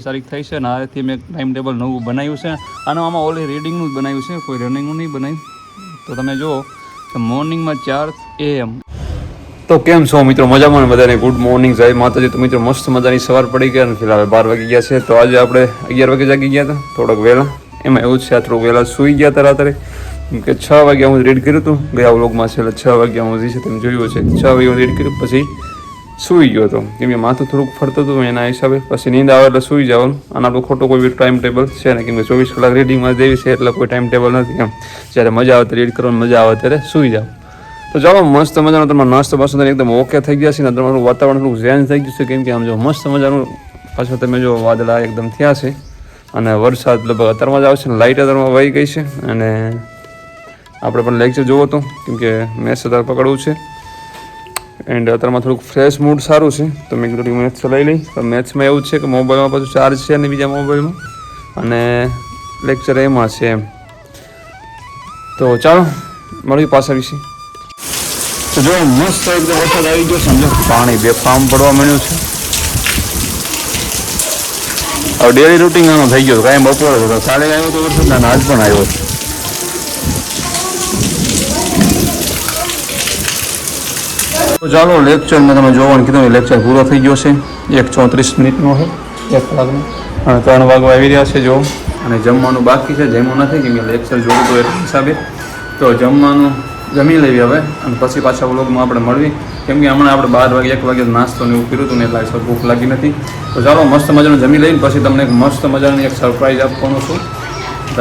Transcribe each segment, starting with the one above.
તારીખ થઈ છે ને આથી મેં ટાઈમ ટેબલ નવું બનાવ્યું છે. અને આમાં ઓલી રીડિંગનું જ બનાવ્યું છે. કોઈ રનિંગનું નહીં બનાવ્યું. તો તમે જુઓ કે મોર્નિંગમાં ચાર એએમ તો કેમ છો મિત્રો? મજામાં બધાને? ગુડ મોર્નિંગ જય માતાજી. તો મિત્રો, મસ્ત મજાની સવાર પડી ગયા અને ફિલહાલ બાર વાગી ગયા છે. તો આજે આપણે અગિયાર વાગે જાગી ગયા હતા. થોડોક વહેલા. એમાં એવું જ છે, આ થોડુંક વહેલા સૂઈ ગયા હતા રાત્રે. કે છ વાગ્યા હું રીડ કર્યું હતું. ગયા વ્લોગમાં છે એટલે છ વાગ્યા હું છે તમે જોયું છે છ વાગ્યા હું રીડ કર્યું. પછી સૂઈ ગયો હતો. કેમ કે માથું થોડુંક ફરતું હતું એના હિસાબે. પછી નીંદ આવે એટલે સૂઈ જવાનું અને આપણું ખોટો કોઈ ટાઈમ ટેબલ છે ને, કેમ કે ચોવીસ કલાક રીડિંગમાં દેવી છે, એટલે કોઈ ટાઈમ ટેબલ નથી એમ. જ્યારે મજા આવે ત્યારે રીડ કરવાની મજા આવે ત્યારે સૂઈ જાવ તો ચાલો, મસ્ત મજાનો તમારો નાસ્તો પાસ્તો એકદમ ઓકે થઈ ગયા છે ને, તમારું વાતાવરણ થોડું ચેન્જ થઈ ગયું છે, કેમ કે આમ જો મસ્ત મજાનું પાછું તમે જો વાદળા એકદમ થયા છે. અને વરસાદ લગભગ અત્યારમાં જ આવશે ને લાઇટ અત્યારમાં વહી ગઈ છે. અને આપણે પણ લેક્ચર જોવો તો, કેમ કે મેથ્સ અત્યારે પકડવું છે. એન્ડ અત્યારમાં થોડુંક ફ્રેશ મૂડ સારું છે. તો મેં કીધું મેથ્સ લઈ લઈ. તો મેથ્સમાં એવું છે કે મોબાઈલમાં પાછું ચાર્જ છે અને બીજા મોબાઈલમાં અને લેક્ચર એમાં છે એમ. તો ચાલો મળ્યું પાછા વિશે. તો જો, મસ્ત એકદમ વરસાદ આવી ગયો સમજો, પાણી બે ફાર્મ પડવા મળ્યું છે. હવે ડેલી રૂટિન આનો થઈ ગયો કાંઈ બપોર હતો સાડે આવ્યો તો વરસાદ આજ પણ આવ્યો છે. તો ચાલો લેક્ચર મેં તમે જોવાનું કીધું લેક્ચર પૂરો થઈ ગયો છે. એક ચોત્રીસ મિનિટનો છે, એક કલાકનો અને ત્રણ વાગવા આવી રહ્યા છે, જો. અને જમવાનું બાકી છે જમવું નથી કે લેક્ચર જોયું તો એ હિસાબે. તો જમવાનું જમી લેવી હવે. અને પછી પાછા વ્લોગમાં આપણે મળવી. કેમ કે હમણાં આપણે બાર વાગે, એક વાગે નાસ્તો ને એવું કર્યું હતું ને, એટલે આજે ભૂખ લાગી નથી. તો ચાલો, મસ્ત મજાનું જમી લઈને પછી તમને એક મસ્ત મજાની એક સરપ્રાઈઝ આપવાનું છું.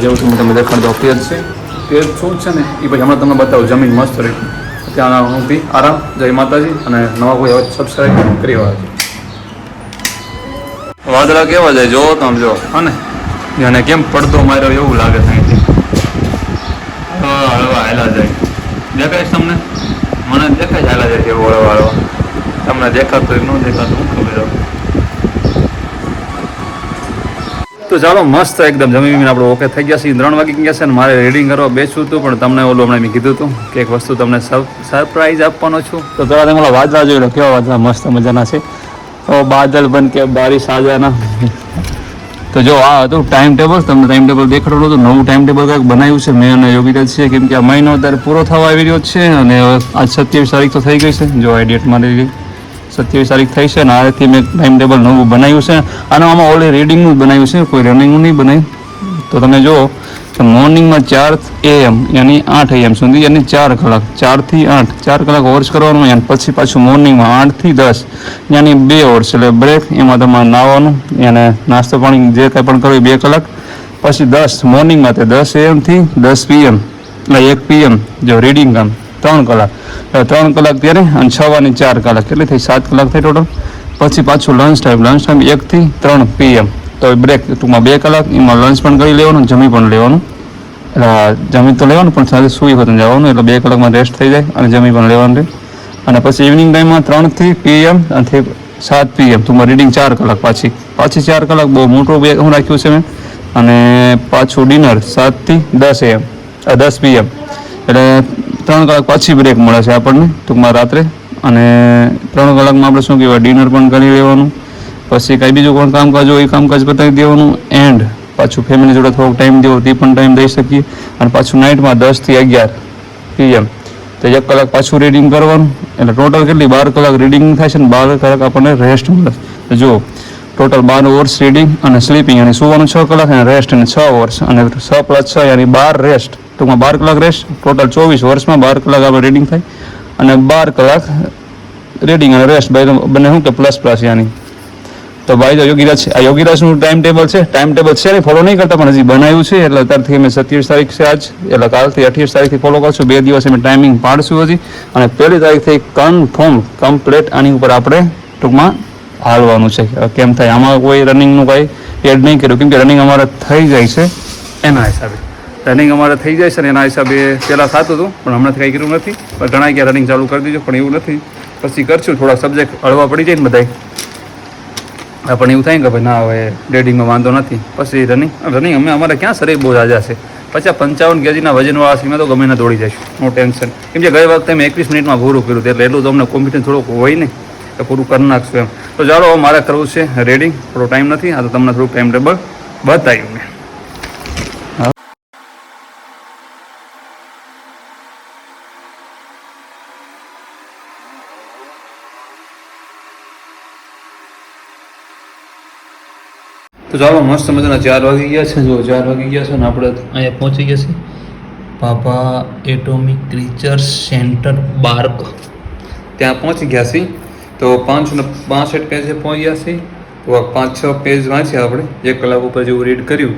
જેવું જેવું તમે દેખાડ દો પેજ છે. પેજ શું છે ને? એ પછી હમણાં તમને બતાવું. જમીન મસ્ત રહી. ત્યાં હું બી આરામ, જય માતાજી અને નવા કોઈ સબસ્ક્રાઈબ કરી વાળા વાદળા કેવા જાય? જોવો તમે જો અને અને કેમ પડતો માર્યો એવું લાગે છે હળવા હેલા જાય. દેખાય તમને? મને દેખાય છે હાલા જાય એવો હળવા હળવા. તમને દેખાતું ન દેખાતું, હું ખબર હવે. તો ચાલો, મસ્ત એકદમ જમી જમીને આપણે ઓકે થઈ ગયા છીએ ત્રણ વાગી ગયા છે ને મારે રીડિંગ કરવા બેસું હતું, પણ તમને ઓલું હમણાં મેં કીધું હતું કે એક વસ્તુ તમને સરપ્રાઈઝ આપવાનો છું. તો પેલા તમે વાદળા જોઈ લો, કેવા વાદળા, મસ્ત મજાના છે. તો બાદલ બન કે બારીશ આ જાના તો જો, આ હતું ટાઈમ ટેબલ તમને ટાઈમ ટેબલ દેખાડવાનું હતું. નવું ટાઈમ ટેબલ કંઈક બનાવ્યું છે. મેં અને યોગીરાજ છે કેમ કે આ મહિનો અત્યારે પૂરો થવા આવી રહ્યો છે અને આજ સત્યાવીસ તારીખ તો થઈ ગઈ છે. જો આ ડેટ મારી સત્યાવીસ તારીખ થઈ છે અને આથી મેં ટાઈમ ટેબલ નવું બનાવ્યું છે. અને આમાં ઓલરેડી રીડિંગનું બનાવ્યું છે. કોઈ રનિંગનું નહીં બનાવ્યું. તો તમે કે મોર્નિંગમાં ચાર એએમ યાની આઠ એએમ સુધી, યાની ચાર કલાક ચારથી આઠ, ચાર કલાક હોર્સ કરવાનું, યાની પછી પાછું મોર્નિંગમાં આઠથી દસ, યાની બે હોર્સ એટલે બ્રેક એમાં તમારે નાહવાનું અને નાસ્તો પાણી જે કાંઈ પણ કરવું બે કલાક. પછી દસ મોર્નિંગમાં તે દસ એએમથી દસ પીએમ એટલે એક પીએમ જો રીડિંગ કામ. ત્રણ કલાક. ત્રણ કલાક ત્યારે અને છ વારની ચાર કલાક. કેટલી થઈ સાત કલાક થઈ ટોટલ પછી પાછું લંચ ટાઈમ લંચ ટાઈમ એકથી ત્રણ પીએમ તો બ્રેક ટૂંકમાં બે કલાક. એમાં લંચ પણ કરી લેવાનું, જમી પણ લેવાનું. એટલે જમી તો લેવાનું, પણ સાથે સૂઈ હોતું જવાનું. એટલે બે કલાકમાં રેસ્ટ થઈ જાય અને જમી પણ લેવાનું રહે. અને પછી ઇવનિંગ ટાઈમમાં ત્રણથી પીએમ અને સાત પીએમ ટૂંકમાં રીડિંગ ચાર કલાક પાછી. પાછી ચાર કલાક બહુ મોટો બે હું રાખ્યું છે મેં. અને પાછું ડિનર સાતથી દસ એમ દસ પીએમ એટલે ત્રણ કલાક પાછી બ્રેક મળે છે આપણને, ટૂંકમાં રાત્રે. અને ત્રણ કલાકમાં આપણે શું કહેવાય ડિનર પણ કરી લેવાનું. પછી કાંઈ બીજું કોણ કામકાજ હોય, એ કામકાજ પતાવી દેવાનું. એન્ડ પાછું ફેમિલી જોડે થોડોક ટાઈમ દેવો, તે પણ ટાઈમ દઈ શકીએ. અને પાછું નાઇટમાં દસથી અગિયાર પીએમ તો એક કલાક પાછું રીડિંગ કરવાનું. એટલે ટોટલ કેટલી? બાર કલાક રીડિંગ થાય છે ને બાર કલાક આપણને રેસ્ટ મળે તો જુઓ ટોટલ બાર અવર્સ રીડિંગ અને સ્લીપિંગ અને સુવાનું છ કલાક અને રેસ્ટ અને છ અવર્સ અને છ પ્લસ છ, યાની બાર રેસ્ટ ટૂંકમાં બાર કલાક રેસ્ટ. ટોટલ ચોવીસ વર્ષમાં બાર કલાક આપણે રીડિંગ થાય. અને બાર કલાક રીડિંગ અને રેસ્ટ બંને શું કે પ્લસ પ્લસ યાની. તો ભાઈ તો યોગીરાજ આ યોગીરાજનું ટાઈમ ટેબલ છે. ટાઈમ ટેબલ છે ને ફોલો નહીં કરતા, પણ હજી બનાવ્યું છે. એટલે અત્યારથી અમે સત્યાવીસ તારીખ છે આજ. એટલે કાલથી અઠ્યાવીસ તારીખથી ફોલો કરશું. બે દિવસ અમે ટાઈમિંગ પાડશું હજી. અને પહેલી તારીખથી કન્ફર્મ કમ્પ્લેટ આની ઉપર આપણે ટૂંકમાં હાલવાનું છે. કેમ થાય? આમાં કોઈ રનિંગનું કાંઈ એડ નહીં કર્યું. કેમ કે રનિંગ અમારે થઈ જાય છે એના હિસાબે. રનિંગ અમારે થઈ જાય છે ને એના હિસાબે પહેલાં થતું હતું, પણ હમણાં કંઈ કર્યું નથી. પણ ઘણા ક્યાં રનિંગ ચાલુ કરી દીધું, પણ એવું નથી. પછી કરશું થોડા સબ્જેક્ટ હળવા પડી જાય ને બધાય. પણ એવું થાય કે ભાઈ ના, હવે ડેડિંગમાં વાંધો નથી. પછી રનિંગ રનિંગ અમે, અમારે ક્યાં શરીર બહુ રાજા છે. પછી પંચાવન કેજીના વજનવાળા સીમાં તો ગમે ના દોડી જઈશું. નો ટેન્શન કેમ કે ગઈ વખતે મેં એકવીસ મિનિટમાં પૂરું કર્યું, એટલે એટલું તો અમને કોમ્પિટન્સ થોડોક હોય ને કે પૂરું કરી નાખશું એમ. તો ચાલો મારે કરવું છે રેડિંગ થોડો ટાઈમ નથી, આ તો તમને થોડુંક ટાઈમ ટેબલ બતાવ્યું મેં. તો ચાલો, મસ્ત મજાના ચાર વાગી ગયા છે. જો ચાર વાગી ગયા છે ને આપણે અહીંયા પહોંચી ગયા છે Bhabha atomic research centre BARC. ત્યાં પહોંચી ગયા છીએ. તો પાંચ ને પાંસઠ પેજે પહોંચ્યા છીએ. તો પાંચ છ પેજ વાંચ્યા આપણે. એક કલાક ઉપર જેવું રીડ કર્યું.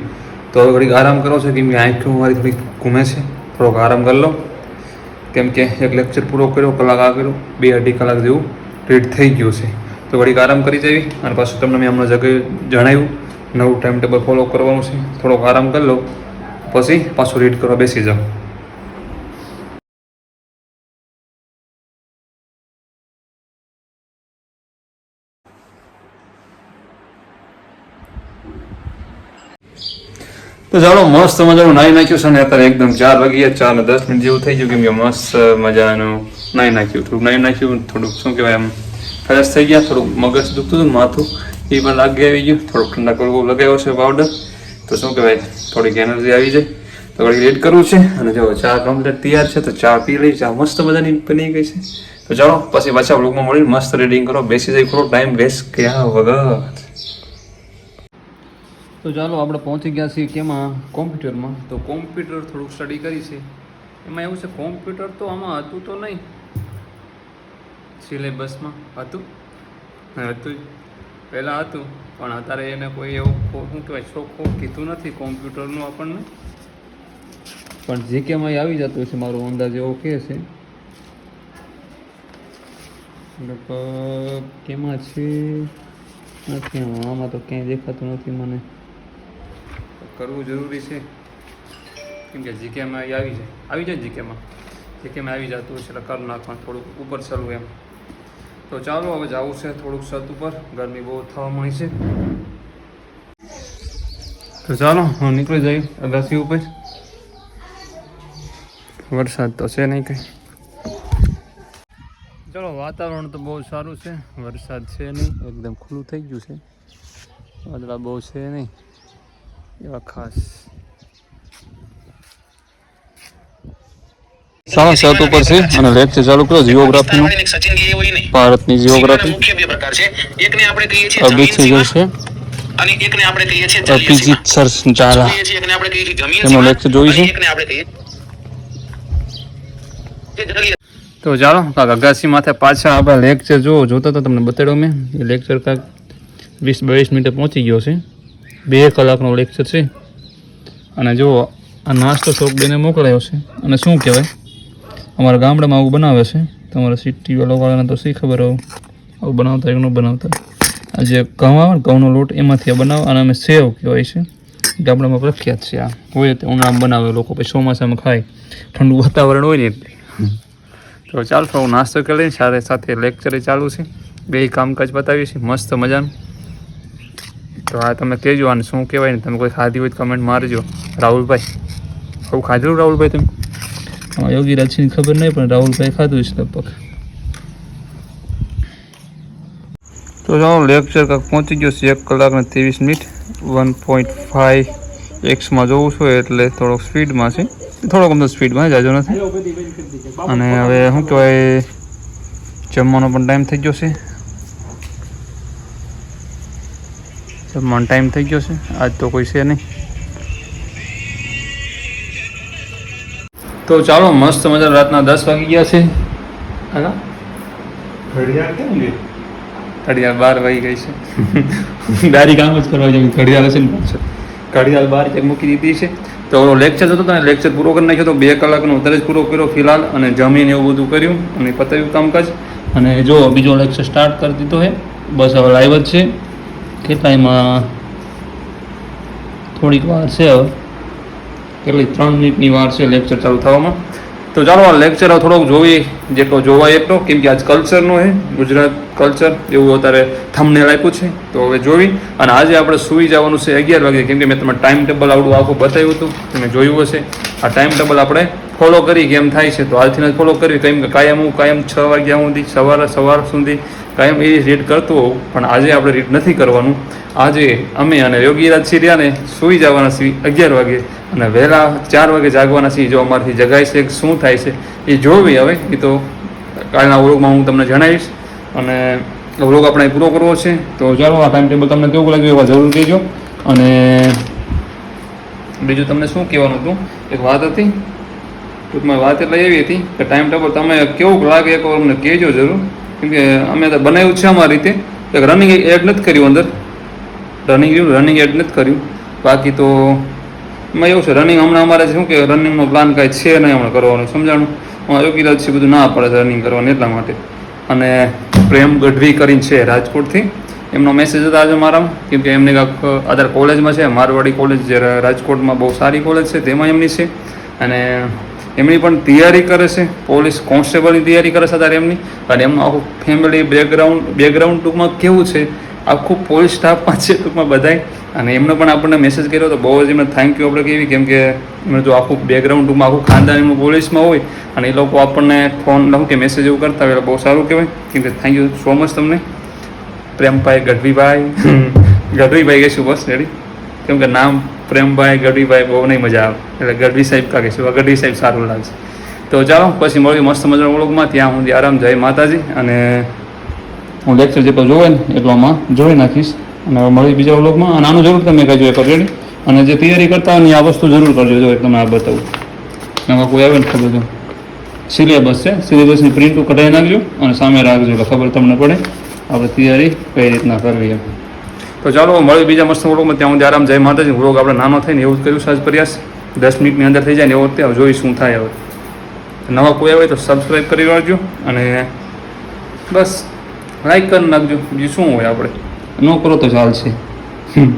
તો હવે ઘડીક આરામ કરો છો, કેમ કે આંખો મારી થોડીક ઘૂમે છે. થોડોક આરામ કરી લો. કેમ કે એક લેક્ચર પૂરો કર્યો, કલાક આ કર્યો, બે અઢી કલાક જેવું રીડ થઈ ગયું છે. તો ઘડીક આરામ કરી જવી અને પાછું તમને મેં હમણાં જગ્યાએ જણાવ્યું. નવું ટાઈમ ટેબલ ફોલો કરવાનું છે. થોડોક આરામ કરી લો. પછી પાછું રીડ કરવા બેસી જાઓ. તો ચાલો, મસ્ત મજાનું નાહી નાખ્યું છે ને અત્યારે એકદમ ચાર વાગ્યા ચાર ને દસ મિનિટ જેવું થઈ ગયું. કેમ કે મસ્ત મજાનું નાહી નાખ્યું. થોડુંક નાહી નાખ્યું, થોડુંક શું કહેવાય એમ ફ્રેશ થઈ ગયા, થોડુંક મગજ દુખતું હતું માથું. એ પણ લાગી આવી ગયું. થોડોક ઠંડા લગાવ્યો છે પાવડર તો શું કહેવાય? થોડીક એનર્જી આવી જાય. તો વળી રેડ કરવું છે. અને જો ચા કમ્પ્લીટ તૈયાર છે, તો ચા પી લઈ. ચા મસ્ત મજાની બની ગઈ છે. તો ચાલો, પછી પાછા બ્લોગમાં મળીને મસ્ત રીડિંગ કરો. બેસી જાય કરો ટાઈમ વેસ્ટ કર્યા વગર? તો ચાલો, આપણે પહોંચી ગયા છીએ કેમાં કોમ્પ્યુટરમાં. તો કોમ્પ્યુટર થોડુંક સ્ટડી કરી છે. એમાં એવું છે, કોમ્પ્યુટર તો આમાં હતું તો નહીં. સિલેબસમાં હતું. હતું. પહેલાં હતું પણ અત્યારે એને કોઈ એવું શું કહેવાય ચોખ્ખો કીધું નથી કોમ્પ્યુટરનું આપણને. પણ જે કેમાં આવી જતું છે મારો અંદાજ એવો કહે છે. લગભગ કેમાં છે? નથી આમાં આમાં તો ક્યાંય દેખાતું નથી મને. કરવું જરૂરી છે. કેમ કે જીકેમાં આવી જાય. આવી જાય જીકેમાં. જીકેમાં આવી જતું છે એટલે કરી નાખવાનું થોડુંક ઉપર ચડવું એમ. તો ચાલો હવે જવું છે થોડુંક છત ઉપર. ગરમી બહુ થવા મળી છે. તો ચાલો, હું નીકળી જઈ અગાસી ઉપર. વરસાદ તો છે નહીં કંઈ. ચલો, વાતાવરણ તો બહુ સારું છે. વરસાદ છે નહીં, એકદમ ખુલ્લું થઈ ગયું છે. વાદળા બહુ છે નહીં. એવા ખાસ સાડા સાત ઉપર છે અને લેક્ચર ચાલુ કરો જીઓગ્રાફીનું ભારતની જીઓગ્રાફી. મુખ્ય બે પ્રકાર છે. એકને આપણે કહીએ છીએ જમીન છે અને એકને આપણે કહીએ છીએ અભિજીત. સર છીએ એકને આપણે કહીએ છીએ જમીન એનો લેક્ચર lecture છે? એકને આપણે કહીએ તો ચાલો કાંક અગાસી માથે પાછા આપણે લેક્ચર જો જોતા તો તમને બતાડ્યો મેં. એ લેક્ચર કાંક વીસ બાવીસ મિનિટે પહોંચી ગયો છે. બે કલાકનો લેક્ચર છે. અને જો આ નાસ્તો શોખ બેને મોકલાયો છે. અને શું કહેવાય? અમારા ગામડામાં આવું બનાવે છે. તમારા સિટી વાળાને તો શી ખબર આવું આવું બનાવતા એવું ન બનાવતા? આ જે ઘઉં આવે ને, ઘઉંનો લોટ, એમાંથી આ બનાવે અને અમે સેવ કહેવાય છે. ગામડામાં પ્રખ્યાત છે આ. હોય તે ઉનાળામાં બનાવે, લોકો પછી ચોમાસામાં ખાય. ઠંડુ વાતાવરણ હોય ને એટલે. તો ચાલ, થોડો નાસ્તો કરી લઈને સાથે સાથે લેક્ચર ચાલુ છે. બે કામકાજ બતાવીએ છીએ. મસ્ત મજાનું. તો આ તમે કહેજો આને શું કહેવાય ને. તમે કોઈ ખાધી હોય તો કમેન્ટ મારજો. રાહુલભાઈ. આવું ખાધેલું રાહુલભાઈ તમે? હા યોગી રાજસિંહ ખબર નહીં, પણ રાહુલભાઈ ખાધું છે લગભગ. તો જાઓ લેક્ચર કાંક પહોંચી ગયો છે, એક કલાક ને ત્રેવીસ મિનિટ. વન પોઈન્ટ ફાઈવ એક્સમાં જોઉં છું, એટલે થોડોક સ્પીડમાં છે. થોડોક અમદાવાદ સ્પીડમાં જાજો નથી. અને હવે શું કહેવાય, જમવાનો પણ ટાઈમ થઈ ગયો છે. જમવાનો ટાઈમ થઈ ગયો છે. આજ તો કોઈ છે નહીં. તો ચાલો મસ્ત મજા રાતના દસ વાગી ગયા છે. હા ઘડિયાળ બાર વાગી ગઈ છે. દારી કામ જ કરવા જેવી ઘડિયાળ હશે ને ઘડિયાળ બાર ચેક મૂકી દીધી છે. તો લેક્ચર હતો તમે લેક્ચર પૂરો કરી નાખ્યો તો બે કલાકનો અત્યારે જ પૂરો કર્યો ફિલહાલ અને જમીન એવું બધું કર્યું અને પતાવ્યું કામકાજ. અને જો બીજો લેક્ચર સ્ટાર્ટ કરી દીધો છે બસ હવે લાઈવ જ છે. કેટલા એમાં થોડીક વાર છે હવે. કેટલી ત્રણ મિનિટની વાર છે લેક્ચર ચાલુ થવામાં. તો ચાલો આ લેક્ચર થોડોક જોઈએ જેટલો જોવાય એટલો. કેમ કે આજ કલ્ચરનો છે, ગુજરાત કલ્ચર એવું અત્યારે થમને આપ્યું છે. તો હવે જોઈ અને આજે આપણે સૂઈ જવાનું છે અગિયાર વાગે. કેમ કે મેં તમે ટાઈમ ટેબલ આવડું આખું બતાવ્યું હતું. તમે જોયું હશે. આ ટાઈમ ટેબલ આપણે ફોલો કરી કેમ થાય છે. તો આજથી ફોલો કરવી. કેમ કે કાયમ હું કાયમ છ વાગ્યા સુધી, સવારે, સવાર સુધી કાયમ એ રીડ કરતો હોઉં. પણ આજે આપણે રીડ નથી કરવાનું. આજે અમે અને યોગીરાજ સિરિયાને સૂઈ જવાના છીએ અગિયાર વાગે. અને વહેલા ચાર વાગે જાગવાના છીએ, જો અમારાથી જગાય છે શું થાય છે, એ જોવી હવે. એ તો કાલના વ્લોગમાં હું તમને જણાવીશ. અને વ્લોગ આપણે પૂરો કરવો છે, તો ચાલો આ ટાઈમ ટેબલ તમને કેવું લાગ્યું એવા જરૂર કહેજો. અને બીજું તમને શું કહેવાનું હતું? એક વાત હતી, ટૂંકમાં વાત એટલે એવી હતી કે ટાઈમ ટેબલ તમે કેવું લાગે એક વાર અમને કહેજો જરૂર. કેમ કે અમે તો બનાવ્યું છે અમારી રીતે. એક રનિંગ એડ નથી કર્યું અંદર. રનિંગ રનિંગ એડ નથી કર્યું. બાકી તો એમાં એવું છે રનિંગ હમણાં અમારે શું કે રનિંગનો પ્લાન કાંઈ છે નહીં હમણાં કરવાનું, સમજાણું? યોગીરાજ છે બધું ના પડે છે રનિંગ કરવાનું એટલા માટે. અને પ્રેમ ગઢવી કરીને છે રાજકોટથી. એમનો મેસેજ હતો આજે મારામાં, કેમ કે એમને કાંક અત્યારે કોલેજમાં છે, મારવાડી કોલેજ જે રાજકોટમાં બહુ સારી કોલેજ છે, તેમાં એમની છે. અને એમની પણ તૈયારી કરે છે, પોલીસ કોન્સ્ટેબલની તૈયારી કરે છે અત્યારે એમની. અને એમનું આખું ફેમિલી બેકગ્રાઉન્ડ બેકગ્રાઉન્ડ ટૂંકમાં કેવું છે, આખું પોલીસ સ્ટાફમાં છે ટૂંકમાં બધાય. અને એમનો પણ આપણને મેસેજ કર્યો તો બહુ જ એમને થેન્ક યુ આપણે કહેવી કેમ કે એમને જો આખું બેકગ્રાઉન્ડ ટૂંકમાં આખું ખાનદાન એમનું પોલીસમાં હોય અને એ લોકો આપણને ફોન કે મેસેજ એવું કરતા હોય એટલે બહુ સારું કહેવાય. કેમ કે થેન્ક યુ સો મચ તમને. પ્રેમભાઈ ગઢવીભાઈ. ગઢવીભાઈ કહીશું બસ રેડી કેમ કે નામ પ્રેમભાઈ ગઢવીભાઈ બહુ નહીં મજા આવે. એટલે ગઢવી સાહેબ કા કહીશું? ગઢવી સાહેબ સારું લાગશે તો ચાલો પછી મળી મસ્ત મજાના ઓળખમાં ત્યાં સુધી આરામ જય માતાજી. અને હું લેક્ચર પણ જોવે ને એટલોમાં જોઈ નાખીશ. અને મળી બીજા વ્લોગમાં. અને આનું જરૂર તમે કહેજો એક રેડી અને જે તૈયારી કરતા હોય આ વસ્તુ જરૂર કરજો. જો એક તમે આ બતાવું. એમાં કોઈ આવે ને ખબર તો. સિલેબસ છે. સિલેબસની પ્રિન્ટ કઢાઈ નાખજો અને સામે રાખજો એટલે ખબર તમને પડે. આપણે તૈયારી કઈ રીતના કરવી એમ. તો ચાલો મળી બીજા મસ્ત વ્લોગમાં. ત્યાં સુધી આરામ. જય માતાજી. વ્લોગ આપણે નાનો ને એવું જ કર્યું સાજ પ્રયાસ. દસ મિનિટની અંદર થઈ જાય ને એવો તે જોઈ શું થાય હવે. નવા કોઈ આવે તો સબસ્ક્રાઈબ કરી રાખજો. અને બસ લાઈક કરી નાખજો. બીજું શું હોય આપણે? ન કરો તો ચાલશે હમ.